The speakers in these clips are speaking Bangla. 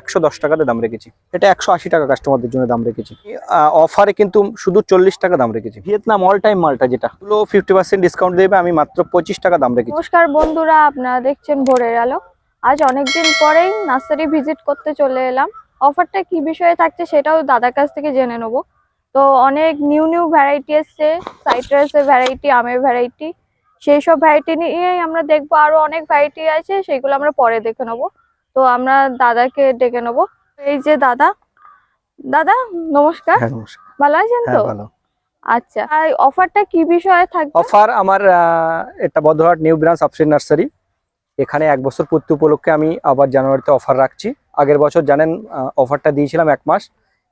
একশো দশ টাকাতে দাম রেখেছি। এটা একশো আশি টাকা কাস্টমারদের জন্য দাম রেখেছি। অফারে কিন্তু শুধু চল্লিশ টাকা দাম রেখেছি। ভিয়েতনাম অল টাইম মালটা যেটা। পুরো ফিফটি পার্সেন্ট ডিসকাউন্ট দেবে, আমি মাত্র পঁচিশ টাকা দাম রেখেছি। নমস্কার বন্ধুরা, আপনারা দেখছেন ভোরের আলো। আজ অনেকদিন পরেই নার্সারি ভিজিট করতে চলে এলাম। অফারটা কি বিষয়ে থাকছে সেটাও দাদার কাছ থেকে জেনে নেব। তো অনেক নিউ নিউ ভ্যারাইটি এসছে সাইট্রাসের ভ্যারাইটি আমের ভ্যারাইটি সেই সব ভ্যারাইটি নিয়েই আমরা দেখব আরও অনেক ভ্যারাইটি আছে সেগুলো আমরা পরে দেখে নেব। তো আমরা দাদাকে ডেকে নেব। এই যে দাদা দাদা নমস্কার। হ্যাঁ ভালো আছেন তো? হ্যাঁ আচ্ছা আর অফারটা কি বিষয়ে থাকবে? অফার আমার এটা বদ্ধহাট নিউ ব্রাঞ্চ আপসেন নার্সারি। এখানে এক বছর পূর্তি উপলক্ষে আমি আবার জানুয়ারিতে অফার রাখছি। আগের বছর জানেন অফারটা দিয়েছিলাম এক মাস।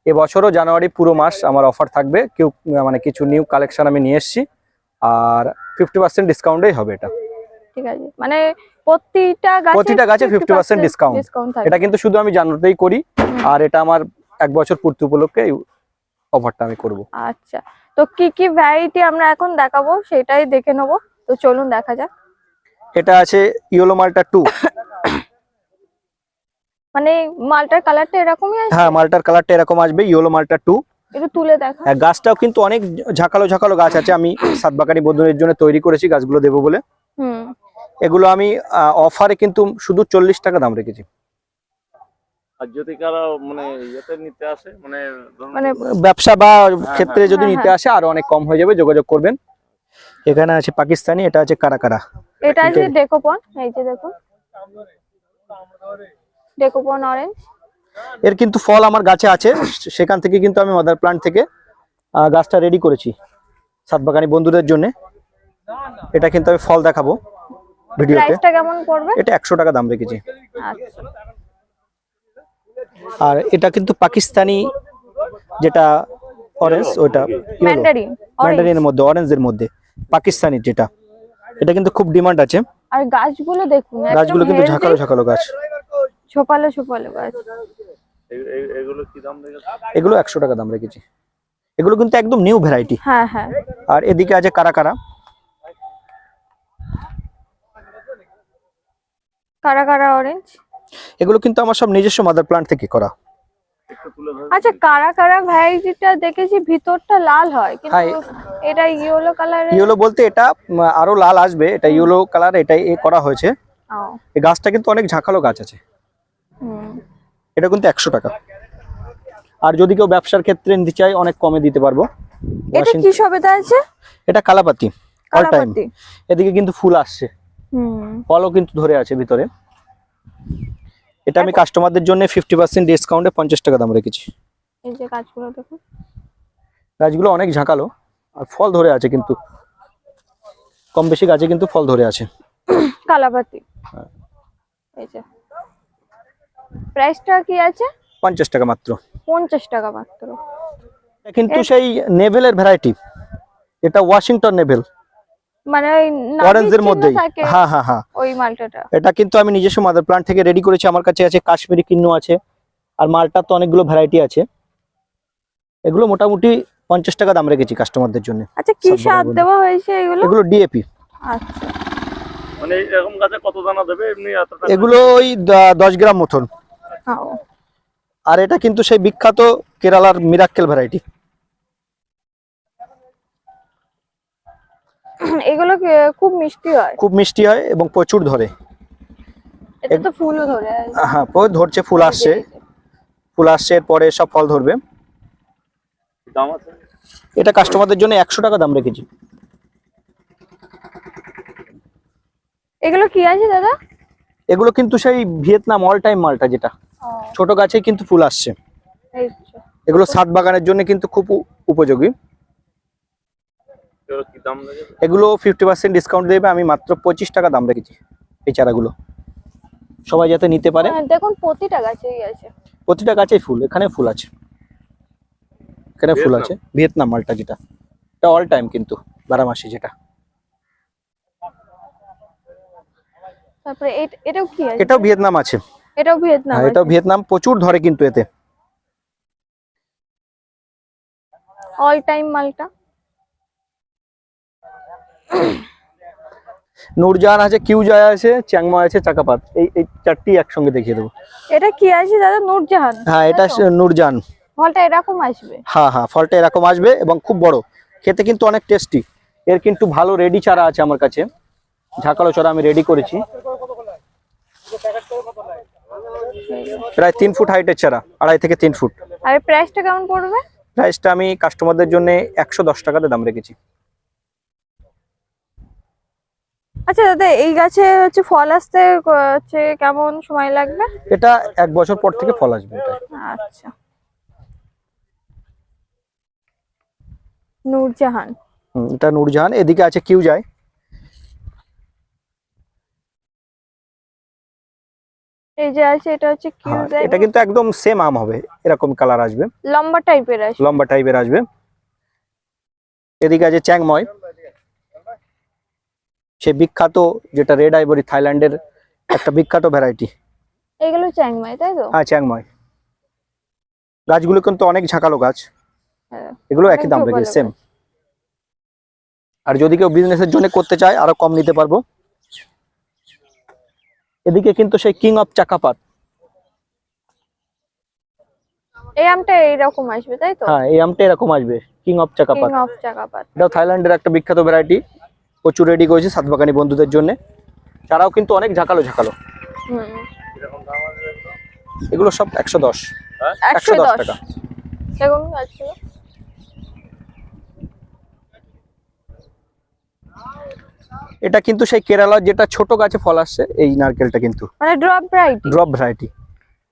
এবছরও জানুয়ারি পুরো মাস আমার অফার থাকবে। কেউ মানে কিছু নিউ কালেকশন আমি নিয়ে এসেছি। আর ফিফটি পার্সেন্ট ডিসকাউন্টেই হবে এটা। ঠিক আছে? মানে প্রতিটা গাছে প্রতিটা গাছে 50% discount। ডিসকাউন্ট এটা কিন্তু শুধু আমি জানুয়ারিতেই করি। আর এটা আমার এক বছর পূর্তি উপলক্ষে অফারটা আমি করব। আচ্ছা। তো কি কি ভ্যারাইটি আমরা এখন দেখাবো সেটাই দেখে নেব। তো চলুন দেখা যাক। এটা আছে ইয়েলো মালটা টু মানে মালটার কালারটা এরকমই আছে হ্যাঁ মালটার কালারটা এরকম আসবে ইয়েলো মালটা টু একটু তুলে দেখা হ্যাঁ, গাছটাও কিন্তু অনেক ঝাঁকালো ঝাঁকালো গাছ আছে। আমি সাতবাগানি বন্ধুদের জন্য তৈরি করেছি গাছগুলো দেবো বলে। এগুলো আমি অফারে কিন্তু শুধু চল্লিশ টাকা দাম রেখেছি। আর যদি মানে আসে মানে মানে ব্যবসা বা ক্ষেত্রে যদি হ্যাঁ, নিতে হ্যাঁ। আসে আরও অনেক কম হয়ে যাবে যোগাযোগ করবেন। এখানে আছে পাকিস্তানি এটা আছে কারাকারা। এটা যে ডেকোপন এই যে দেখুন। ডেকোপন অরেঞ্জ এর কিন্তু ফল আমার গাছে আছে সেখান থেকে কিন্তু আমি মাদার প্লান্ট থেকে গাছটা রেডি করেছি সাতবাগানি বন্ধুদের জন্য। এটা কিন্তু আমি ফল দেখাবো। ভিডিওতে। প্রাইসটা কেমন পড়বে? এটা একশো টাকা দাম রেখেছি। আচ্ছা। আর এটা কিন্তু পাকিস্তানি যেটা অরেঞ্জ ওটা। ম্যান্ডারিন ম্যান্ডারিনের মধ্যে অরেঞ্জের মধ্যে পাকিস্তানি যেটা। এটা কিন্তু খুব ডিমান্ড আছে। আর গাছগুলো দেখুন গাছগুলো কিন্তু ঝাঁকালো ঝাঁকালো গাছ। ছোপালো ছোপালো গাছ। এগুলো কি দাম রেখেছে এগুলো একশো টাকা দাম রেখেছি। এগুলো কিন্তু একদম নিউ ভ্যারাইটি হ্যাঁ হ্যাঁ। আর এদিকে আছে কারা কারা? কারা কারা অরেঞ্জ এগুলো কিন্তু আমার সব নিজস্ব মাদার প্লান্ট থেকে করা। আচ্ছা কারা কারা ভ্যারাইটিটা দেখেছি ভিতরটা লাল হয় কিন্তু এটা ইয়েলো কালারের ইয়েলো বলতে এটা আরও লাল আসবে এটা ইয়েলো কালার এটাই এ করা হয়েছে। এই গাছটা কিন্তু অনেক ঝাঁকালো গাছ আছে। এটা কিন্তু একশো টাকা। আর যদি কেউ ব্যবসার ক্ষেত্রে নিতে চাই অনেক কমে দিতে পারব। এটা কি সবেদা আছে? এটা কালাপাতি অল টাইম এদিকে কিন্তু ফুল আসছে। হুম ফলও কিন্তু ধরে আছে ভিতরে। এটা আমি কাস্টমারদের জন্য ফিফটি পার্সেন্ট ডিসকাউন্টে পঞ্চাশ টাকা দাম রেখেছি। এই যে গাছগুলো দেখুন। গাছগুলো অনেক ঝাঁকালো আর ফল ধরে আছে কিন্তু। কম বেশি গাছে কিন্তু ফল ধরে আছে। কালাপাতি। হ্যাঁ। এই যে। প্রাইসটা কি আছে? পঞ্চাশ টাকা মাত্র। পঞ্চাশ টাকা মাত্র। এটা কিন্তু সেই নেভেলের ভ্যারাইটি এটা ওয়াশিংটন নেভেল। মানে অরেঞ্জের মধ্যেই। থাকে, হ্যাঁ হ্যাঁ হ্যাঁ। ওই মালটাটা। এটা কিন্তু আমি নিজস্ব মাদার প্লান্ট থেকে রেডি করেছি। আমার কাছে আছে কাশ্মীরি কিন্নু আছে। আর মালটার তো অনেকগুলো ভ্যারাইটি আছে। এগুলো মোটামুটি পঞ্চাশ টাকা দাম রেখেছি কাস্টমারদের জন্য। আচ্ছা কি সব বড় স্বাদ বড়। দেওয়া হয়েছে এগুলো? এগুলো ডিএপি আচ্ছা। মানে এরকম গাছে কত দানা দেবে? এমনি এত এগুলো ওই দ- দশ গ্রাম মতন। আর এটা কিন্তু সেই বিখ্যাত কেরালার মিরাক্কেল ভ্যারাইটি এগুলো কি- খুব মিষ্টি হয়? খুব মিষ্টি হয় এবং প্রচুর ধরে। এটা তো ফুলও ধরে। হ্যাঁ ধরছে ফুল আসছে। ফুল আসছে এরপরে সব ফল ধরবে। দাম আছে? এটা কাস্টমারদের জন্য একশো টাকা দাম রেখেছি। এগুলো কি আছে দাদা? এগুলো কিন্তু সেই ভিয়েতনাম অল টাইম মালটা যেটা। ছোট গাছে কিন্তু ফুল আসছে। এগুলো সাত বাগানের জন্য কিন্তু খুব উপযোগী। এগুলো কি দাম রেখেছে এগুলো ফিফটি পার্সেন্ট ডিসকাউন্ট দেবে আমি মাত্র পঁচিশ টাকা দাম রেখেছি এই চারাগুলো। সবাই যাতে নিতে পারে। হ্যাঁ, দেখুন প্রতিটা গাছেই আছে। প্রতিটা গাছেই ফুল এখানে ফুল আছে। এখানে ফুল আছে। ভিয়েতনাম মালটা যেটা। এটা অল টাইম কিন্তু বারামাসি যেটা। তারপরে এটাও কি আছে? এটাও ভিয়েতনাম আছে। এটাও ভিয়েতনাম হ্যাঁ, এটাও ভিয়েতনাম প্রচুর ধরে কিন্তু এতে। অল টাইম মালটা। নূরজাহান আছে কিউজয় আছে চ্যাংমা আছে চাকাপাত। এই এই চারটি একসঙ্গে দেখিয়ে দেবো। এটা কি আছে দাদা? নূরজাহান হ্যাঁ এটা? নূরজাহান ফলটা এরকম আসবে? হ্যাঁ হ্যাঁ ফলটা এরকম আসবে এবং খুব বড়। খেতে কিন্তু অনেক টেস্টি এর কিন্তু ভালো রেডি চারা আছে আমার কাছে। ঝাঁকালো চারা আমি রেডি করেছি। প্রায় তিন ফুট হাইটের চারা আড়াই থেকে তিন ফুট। আর প্রাইসটা কেমন পড়বে? প্রাইসটা আমি কাস্টমারদের জন্য একশো দশ টাকাতে দাম রেখেছি। আচ্ছা দাদা এই গাছে হচ্ছে ফল আসতে হচ্ছে কেমন সময় লাগবে? এটা এক বছর পর থেকে ফল আসবে এটা আচ্ছা। নূরজাহান। হুম, এটা নূরজাহান এদিকে আছে কিউ যায়। এই যে আছে এটা হচ্ছে কিউ যায় এটা কিন্তু একদম সেম আম হবে এরকম কালার আসবে। লম্বা টাইপের আসবে। লম্বা টাইপের আসবে। এদিকে আছে চ্যাংময়। সে বিখ্যাত যেটা রেড আইভরি থাইল্যান্ডের একটা বিখ্যাত ভ্যারাইটি। এগুলো চ্যাংমাই তাই তো? হ্যাঁ চ্যাংময় গাছগুলো কিন্তু অনেক ঝাঁকালো গাছ। হ্যাঁ। এগুলো একই দাম রেখেছে সেম আর যদি কেউ বিজনেসের জন্য করতে চায় আরও কম নিতে পারব। এদিকে কিন্তু সেই কিং অফ চাকাপাত। এই আমটা এইরকম আসবে তাই তো? হ্যাঁ এই আমটা এরকম আসবে কিং অফ চাকাপাত। কিং অফ চাকাপাত। এটাও থাইল্যান্ডের একটা বিখ্যাত ভ্যারাইটি। প্রচুর রেডি করেছে সাতবাগানি বন্ধুদের জন্য। তারাও কিন্তু অনেক ঝাঁকালো ঝাঁকালো। এগুলো সব একশো দশ। একশো দশ। টাকা। এটা কিন্তু সেই কেরালার যেটা ছোট গাছে ফল আসছে এই নারকেলটা কিন্তু। মানে ড্রপ ভ্যারাইটি ড্রপ ভ্যারাইটি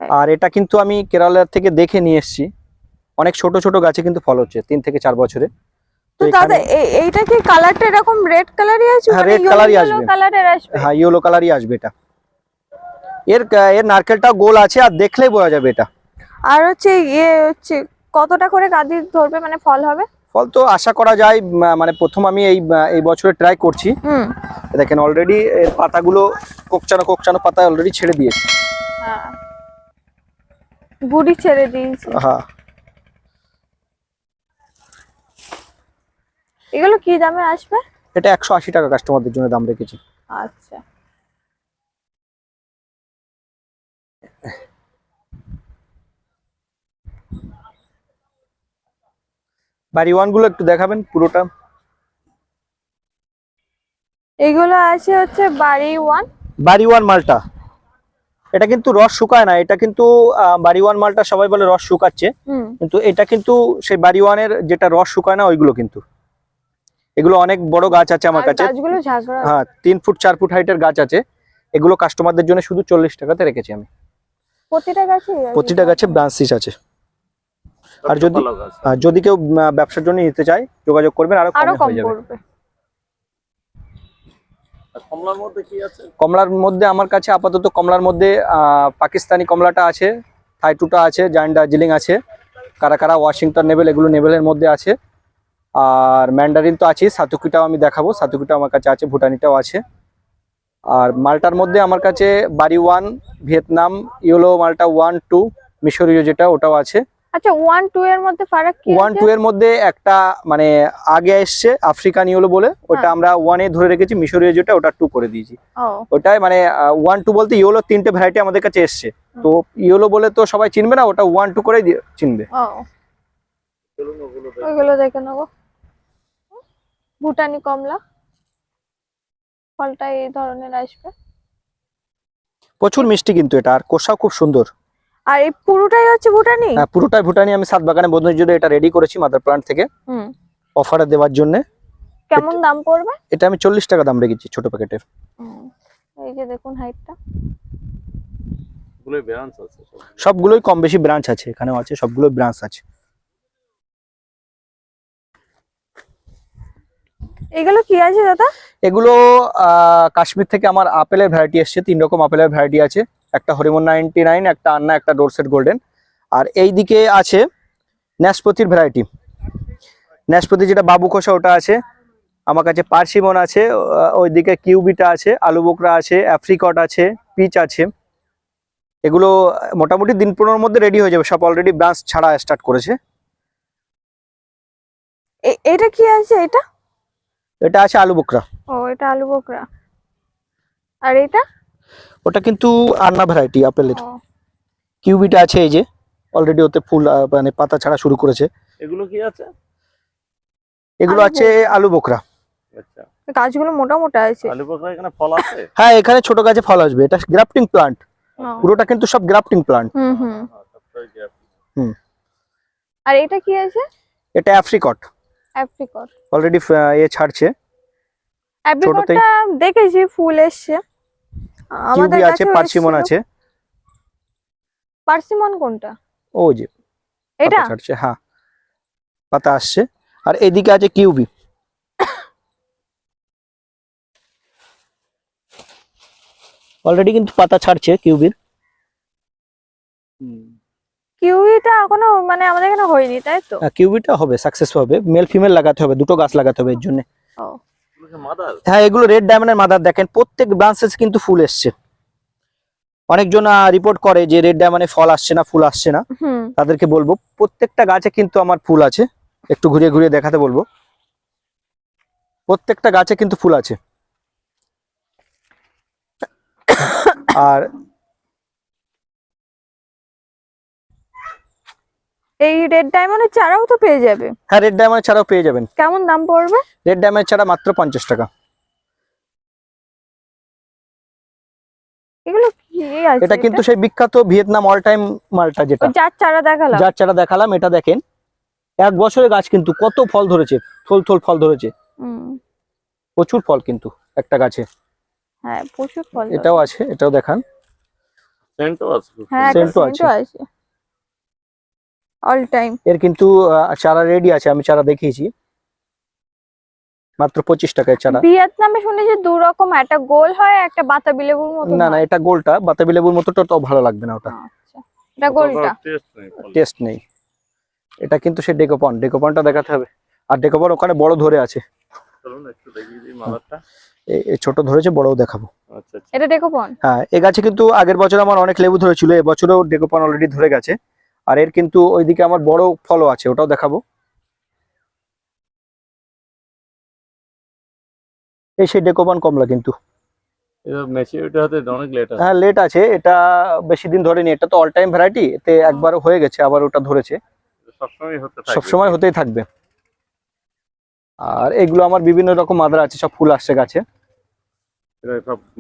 আর এটা কিন্তু আমি কেরালার থেকে দেখে নিয়ে এসেছি। অনেক ছোট ছোট গাছে কিন্তু ফল হচ্ছে তিন থেকে চার বছরে। তো দাদা এই- এইটা কি কালারটা এরকম রেড কালারই আসবে হ্যাঁ, red colour-ই আসবে। কালারের আসবে? হ্যাঁ ইয়েলো কালারই আসবে এটা। এর এর নারকেলটা গোল আছে আর দেখলেই বোঝা যাবে এটা। আর হচ্ছে ইয়ে হচ্ছে কতটা করে গাদি ধরবে মানে ফল হবে? ফল তো আশা করা যায় মানে প্রথম আমি এই এই বছরে ট্রাই করছি। হুম। দেখেন অলরেডি এর পাতাগুলো কোকচানো কোকচানো পাতা অলরেডি ছেড়ে দিয়েছে। হ্যাঁ। গুড়ি ছেড়ে দিয়েছি। হ্যাঁ। এগুলো কি দামে আসবে? এটা একশো আশি টাকা কাস্টমারদের জন্য দাম রেখেছি। আচ্ছা। বাড়ি ওয়ানগুলো একটু দেখাবেন পুরোটা। এগুলো আছে হচ্ছে বাড়ি ওয়ান। বাড়ি ওয়ান মালটা। এটা কিন্তু রস শুকায় না এটা কিন্তু বাড়ি ওয়ান মালটা সবাই বলে রস শুকাচ্ছে। কিন্তু এটা কিন্তু সেই বাড়ি ওয়ানের যেটা রস শুকায় না ওইগুলো কিন্তু। এগুলো অনেক বড় গাছ আছে আমার কাছে। হ্যাঁ তিন ফুট চার ফুট হাইটের গাছ আছে। এগুলো কাস্টমারদের জন্য শুধু চল্লিশ টাকাতে রেখেছি আমি। প্রতিটা গাছে প্রতিটা গাছে ব্রাঞ্চিস আছে। আর যদি- যদি কেউ ব্যবসার জন্য নিতে চায় যোগাযোগ করবেন আরও আরও কম হয়ে যাবে। কমলার মধ্যে কি আছে? কমলার মধ্যে আমার কাছে আপাতত কমলার মধ্যে পাকিস্তানি কমলাটা আছে থাইটুটা আছে জায়ান্ট দার্জিলিং আছে কারা কারা ওয়াশিংটন নেবেল এগুলো নেবেলের মধ্যে আছে। আর ম্যান্ডারিন তো আছে সাতুকিটাও আমি দেখাবো সাতুকিটাও আমার কাছে আছে ভুটানিটাও আছে। আর মালটার মধ্যে আমার কাছে বাড়ি ওয়ান ভিয়েতনাম ইয়েলো মালটা ওয়ান টু মিশরীয় যেটা ওটাও আছে। আচ্ছা ওয়ান টু এর মধ্যে ফারাক কি ওয়ান? টু এর মধ্যে একটা মানে আগে এসছে আফ্রিকান ইয়েলো বলে ওটা হ্যাঁ। আমরা ওয়ানে ধরে রেখেছি মিশরীয় যেটা ওটা টু করে দিয়েছি। ওটাই মানে ওয়ান টু বলতে ইয়েলো তিনটে ভ্যারাইটি আমাদের কাছে এসছে। তো ইয়েলো বলে তো সবাই চিনবে না ওটা ওয়ান টু করেই চিনবে। ওগুলো দেখে নেব। ভুটানি কমলা। ফলটা এই ধরনের আসবে। প্রচুর মিষ্টি কিন্তু এটা আর কোষাও খুব সুন্দর। আর এই পুরোটাই হচ্ছে ভুটানি? হ্যাঁ, পুরোটাই ভুটানি। আমি সাত বাগানে বন্ধুদের জন্য এটা রেডি করেছি মাদার প্লান্ট থেকে। হুম। অফারে দেওয়ার জন্য। কেমন দাম পড়বে? এটা আমি চল্লিশ টাকা দাম রেখেছি ছোট প্যাকেটের। এই যে দেখুন হাইটটা ওগুলোই ব্রাঞ্চ আছে সবগুলোই। কম বেশি ব্রাঞ্চ আছে এখানেও আছে সবগুলোই ব্রাঞ্চ আছে। এগুলো কি আছে দাদা? এগুলো কাশ্মীর থেকে আমার আপেলের ভ্যারাইটি এসছে তিন রকম আপেলের ভ্যারাইটি আছে। একটা হরিমন নাইনটি নাইন একটা আন্না একটা ডোরসেট গোল্ডেন আর এই দিকে আছে ন্যাসপতির ভ্যারাইটি ন্যাসপতি যেটা বাবু খোসা ওটা আছে। আমার কাছে পার্সিমন আছে ওইদিকে কিউবিটা আছে আলু বোকরা আছে অ্যাফ্রিকট আছে পিচ আছে। এগুলো মোটামুটি দিন পনেরোর মধ্যে রেডি হয়ে যাবে সব অলরেডি ব্রাঞ্চ ছাড়া স্টার্ট করেছে। এটা কি আছে এটা? এটা আছে আলু বোকরা। ও এটা আলু বোকরা। আর এটা ওটা কিন্তু আন্না ভ্যারাইটি আপেলের কিউবিটা আছে এই যে অলরেডি ওতে ফুল মানে পাতা ছাড়া শুরু করেছে। এগুলো কি আছে? এগুলো আছে আলু বোকরা। আচ্ছা। গাছগুলো মোটা মোটা আছে। আলু পোকা এখানে ফল আছে? হ্যাঁ এখানে ছোট গাছে ফল আসবে। এটা গ্রাফটিং প্লান্ট ও, পুরোটা কিন্তু সব গ্রাফটিং প্লান্ট হুম হুম। গ্যাপ। আর এটা কি আছে? এটা অ্যাফ্রিকট অ্যাপ্রিকট অলরেডি এ ছাড়ছে। অ্যাপ্রিকটটা দেখেছি ফুল এসছে। আমাদের আছে পার্সিমন আছে। পার্সিমন কোনটা? ও যে এটা? ছাড়ছে হ্যাঁ। পাতা আসছে। আর এদিকে আছে কিউবি অলরেডি কিন্তু পাতা ছাড়ছে কিউবির হুম। কিউইটা এখনও মানে আমাদের এখানে হয়নি তাই তো? কিউবিটা হবে সাকসেস হবে। মেল ফিমেল লাগাতে হবে দুটো গাছ লাগাতে হবে এর জন্য। ও। মাদার? হ্যাঁ এগুলো রেড ডায়মন্ডের মাদার। দেখেন প্রত্যেক ব্রাঞ্চেস কিন্তু ফুল এসছে। অনেকজন রিপোর্ট করে যে রেড ডায়মন্ডে ফল আসছে না ফুল আসছে না। হুম। তাদেরকে বলব প্রত্যেকটা গাছে কিন্তু আমার ফুল আছে। একটু ঘুরিয়ে ঘুরিয়ে দেখাতে বলব। প্রত্যেকটা গাছে কিন্তু ফুল আছে। আর এই রেড ডায়মন্ডের চারাও তো পেয়ে যাবে। হ্যাঁ রেড ডায়মন্ড ছাড়াও পেয়ে যাবেন। কেমন দাম পড়বে? রেড ডায়মন্ড ছাড়া মাত্র পঞ্চাশ টাকা। এগুলো এটা কিন্তু সেই বিখ্যাত ভিয়েতনাম অল টাইম মালটা যেটা। যার চারা দেখালাম। যার চারা দেখালাম এটা দেখেন। এক বছরের গাছ কিন্তু কত ফল ধরেছে থল থল ফল ধরেছে। হুম, প্রচুর ফল কিন্তু একটা গাছে। হ্যাঁ প্রচুর ফল এটাও আছে এটাও দেখান। সেন্টও আছে। হ্যাঁ সুন্দর। scent ও আছে। অল টাইম এর কিন্তু চারা রেডি আছে আমি চারা দেখিয়েছি। মাত্র পঁচিশ টাকায় চারা। ভিয়েতনামে শুনেছি দু রকম একটা গোল হয় একটা বাতাবি লেবুর মতো না না এটা গোলটা বাতাবি লেবুর মতো তো ভালো লাগবে না ওটা। আচ্ছা এটা গোলটা। টেস্ট নেই ফলের। টেস্ট নেই। এটা কিন্তু সে ডেকোপন ডেকোপনটা দেখাতে হবে। আর ডেকোপন ওখানে বড় ধরে আছে। চলুন একটু দেখিয়ে দিই এ ছোট ধরেছে বড়ও দেখাবো। আচ্ছা আচ্ছা। এটা ডেকোপন? হ্যাঁ এ গাছে কিন্তু আগের বছর আমার অনেক লেবু ধরেছিল এবছরও ডেকোপন অলরেডি ধরে গেছে। আর এর কিন্তু ওইদিকে আমার বড় ফলও আছে ওটাও দেখাবো। এই সেই ডেকোপন কমলা কিন্তু। হ্যাঁ লেট আছে এটা বেশি দিন ধরেনি এটা তো অল টাইম ভ্যারাইটি এতে একবার হয়ে গেছে আবার ওটা ধরেছে। সবসময় সবসময় হতেই থাকবে। আর এগুলো আমার বিভিন্ন রকম মাদার আছে সব ফুল আসছে গাছে।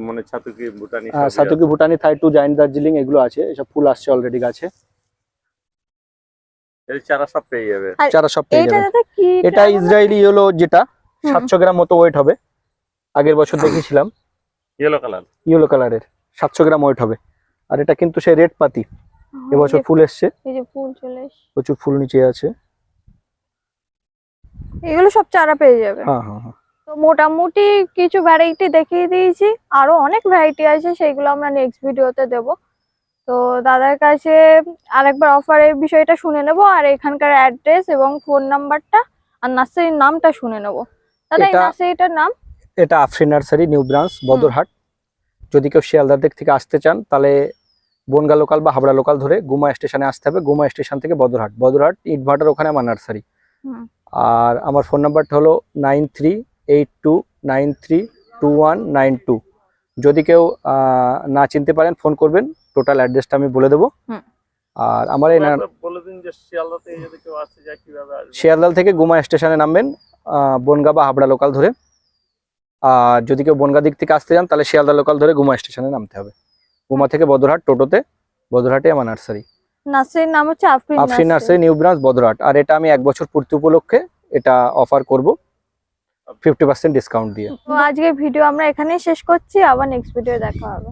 মানে ছাতুকি Bhutani সাতুকি Bhutani Thai two giant Darjeeling এগুলো আছে এসব ফুল আসছে অলরেডি গাছে। চারা সব পেয়ে যাবে। আর চারা সব পেয়ে এইটা যাবে। দাদা কি? এটা ইসরায়েলি ইয়েলো যেটা হুম। সাতশো গ্রাম মতো ওয়েট হবে। আগের বছর দেখেছিলাম। ইয়েলো কালার ইয়েলো কালারের সাতশো গ্রাম ওয়েট হবে। আর এটা কিন্তু সেই রেড পাতি। এবছর ফুল এসছে। এই যে ফুল চলে এসছে। প্রচুর ফুল নিচে আছে। এগুলো সব চারা পেয়ে যাবে। হ্যাঁ হ্যাঁ হ্যাঁ। তো মোটামুটি কিছু ভ্যারাইটি দেখিয়ে দিয়েছি। আরও অনেক ভ্যারাইটি আছে সেগুলো আমরা নেক্সট ভিডিওতে দেব। তো দাদার কাছে আরেকবার অফারের বিষয়টা শুনে নেব আর এখানকার অ্যাড্রেস এবং ফোন নাম্বারটা আর নার্সারির নামটা শুনে নেব। দাদা এই নার্সারিটার নাম? এটা Afrin nursery new branch Badarhat. যদি কেউ শিয়ালদার দিক থেকে আসতে চান তাহলে বনগা লোকাল বা হাবড়া লোকাল ধরে গুমা স্টেশনে আসতে হবে। গুমা স্টেশন থেকে বদরহাট। বদরহাট ইটভাটার ওখানে আমার নার্সারি। আর আমার ফোন নাম্বারটা হলো nine three eight two nine three two one nine two যদি কেউ না চিনতে পারেন ফোন করবেন। টোটাল অ্যাড্রেসটা আমি বলে দেবো। আর আমার এই না- একবার বলে দিন যে শিয়ালদা থেকে যদি কেউ আসতে যায় কীভাবে আসবে? শিয়ালদাল থেকে গুমা স্টেশনে নামবেন আহ, বনগা বা হাবড়া লোকাল ধরে। আর যদি কেউ বনগা দিক থেকে আসতে যান তাহলে শিয়ালদা লোকাল ধরে গুমা স্টেশনে নামতে হবে। গুমা থেকে বদরহাট টোটোতে বদরহাটে আমার নার্সারি। নার্সারির নাম হচ্ছে Afrin Afrin nursery. New branch Badarhat. আর এটা আমি এক বছর পূর্তি উপলক্ষে এটা অফার করব। ফিফটি পার্সেন্ট ডিসকাউন্ট দিয়ে। তো আজকে ভিডিও আমরা এখানেই শেষ করছি। আবার নেক্সট ভিডিও দেখা হবে।